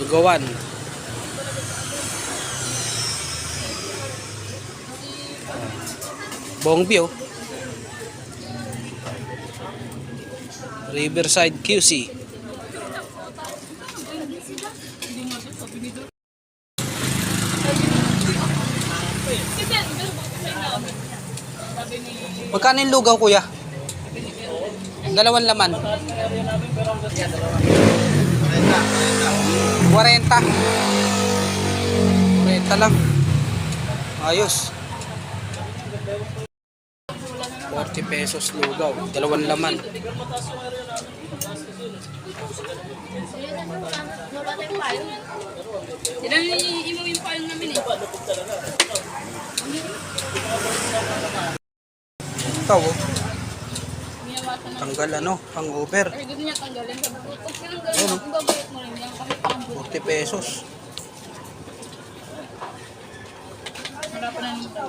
Lugawan. Buong view. Riverside QC. Magkano yung lugaw, kuya? Dalawang laman. 40. 40 lang. Ayos. 40 pesos lugaw. Dalawang laman. Ilan yung yung namin eh. Ito, oh. Tanggal ano, pang over. Ay, niya tanggalin. Pag tinanggalin mo, ibabalik mo rin yan. Pang 40 pesos. Wala pa na nito.